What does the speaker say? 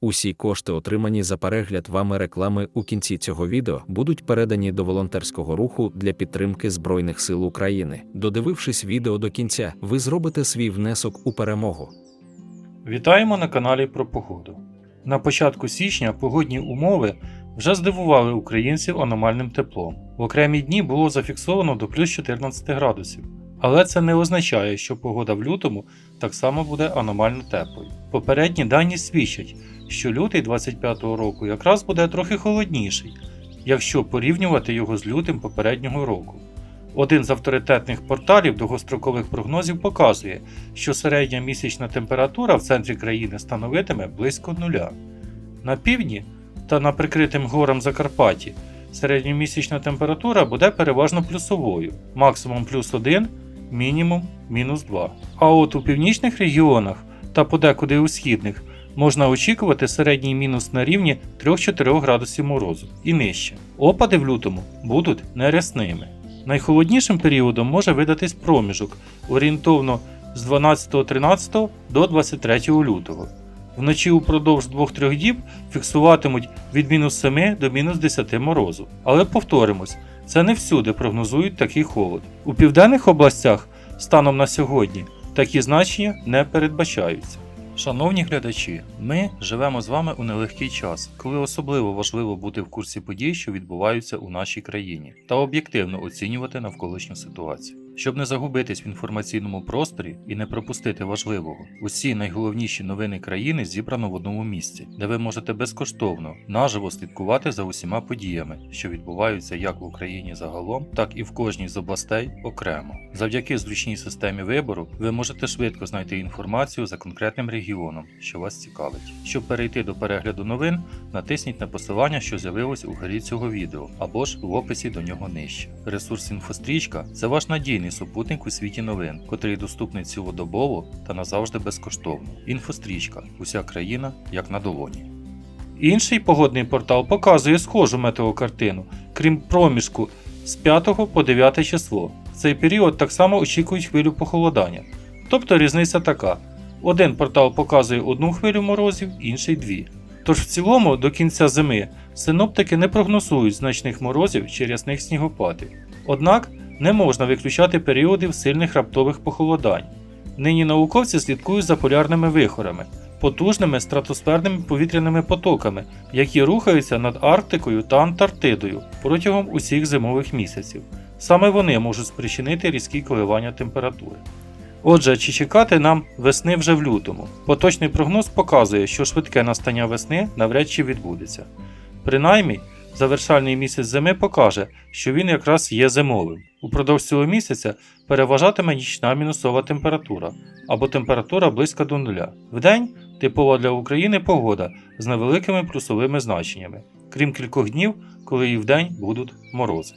Усі кошти, отримані за перегляд вами реклами у кінці цього відео, будуть передані до волонтерського руху для підтримки Збройних сил України. Додивившись відео до кінця, ви зробите свій внесок у перемогу. Вітаємо на каналі про погоду. На початку січня погодні умови вже здивували українців аномальним теплом. В окремі дні було зафіксовано до плюс 14 градусів. Але це не означає, що погода в лютому так само буде аномально теплою. Попередні дані свідчать, що лютий 25-го року якраз буде трохи холодніший, якщо порівнювати його з лютим попереднього року. Один з авторитетних порталів довгострокових прогнозів показує, що середня місячна температура в центрі країни становитиме близько нуля. На півдні та на прикритим горам Закарпатті середньомісячна температура буде переважно плюсовою, максимум плюс 1, мінімум мінус 2. А от у північних регіонах та подекуди у східних можна очікувати середній мінус на рівні 3-4 градусів морозу і нижче. Опади в лютому будуть нерясними. Найхолоднішим періодом може видатись проміжок орієнтовно з 12-13 до 23 лютого. Вночі упродовж 2-3 діб фіксуватимуть від мінус 7 до мінус 10 морозу. Але повторимось, це не всюди прогнозують такий холод. У південних областях станом на сьогодні такі значення не передбачаються. Шановні глядачі, ми живемо з вами у нелегкий час, коли особливо важливо бути в курсі подій, що відбуваються у нашій країні, та об'єктивно оцінювати навколишню ситуацію. Щоб не загубитись в інформаційному просторі і не пропустити важливого, усі найголовніші новини країни зібрано в одному місці, де ви можете безкоштовно наживо слідкувати за усіма подіями, що відбуваються як в Україні загалом, так і в кожній з областей окремо. Завдяки зручній системі вибору ви можете швидко знайти інформацію за конкретним регіоном, що вас цікавить. Щоб перейти до перегляду новин, натисніть на посилання, що з'явилось у горі цього відео, або ж в описі до нього нижче. Ресурс інфострічка це ваш надійний супутник у світі новин, котрий доступний цілодобово та назавжди безкоштовно. Інфострічка уся країна як на долоні. Інший погодний портал показує схожу метеокартину, крім проміжку з 5 по 9 число. В цей період так само очікують хвилю похолодання. Тобто різниця така: один портал показує одну хвилю морозів, інший дві. Тож в цілому до кінця зими синоптики не прогнозують значних морозів чи рясних снігопадів. Однак не можна виключати періодів сильних раптових похолодань. Нині науковці слідкують за полярними вихорами, потужними стратосферними повітряними потоками, які рухаються над Арктикою та Антарктидою протягом усіх зимових місяців. Саме вони можуть спричинити різкі коливання температури. Отже, чи чекати нам весни вже в лютому? Поточний прогноз показує, що швидке настання весни навряд чи відбудеться. Принаймні, завершальний місяць зими покаже, що він якраз є зимовим. Упродовж цього місяця переважатиме нічна мінусова температура або температура близька до нуля. Вдень типова для України погода з невеликими плюсовими значеннями, крім кількох днів, коли і вдень будуть морози.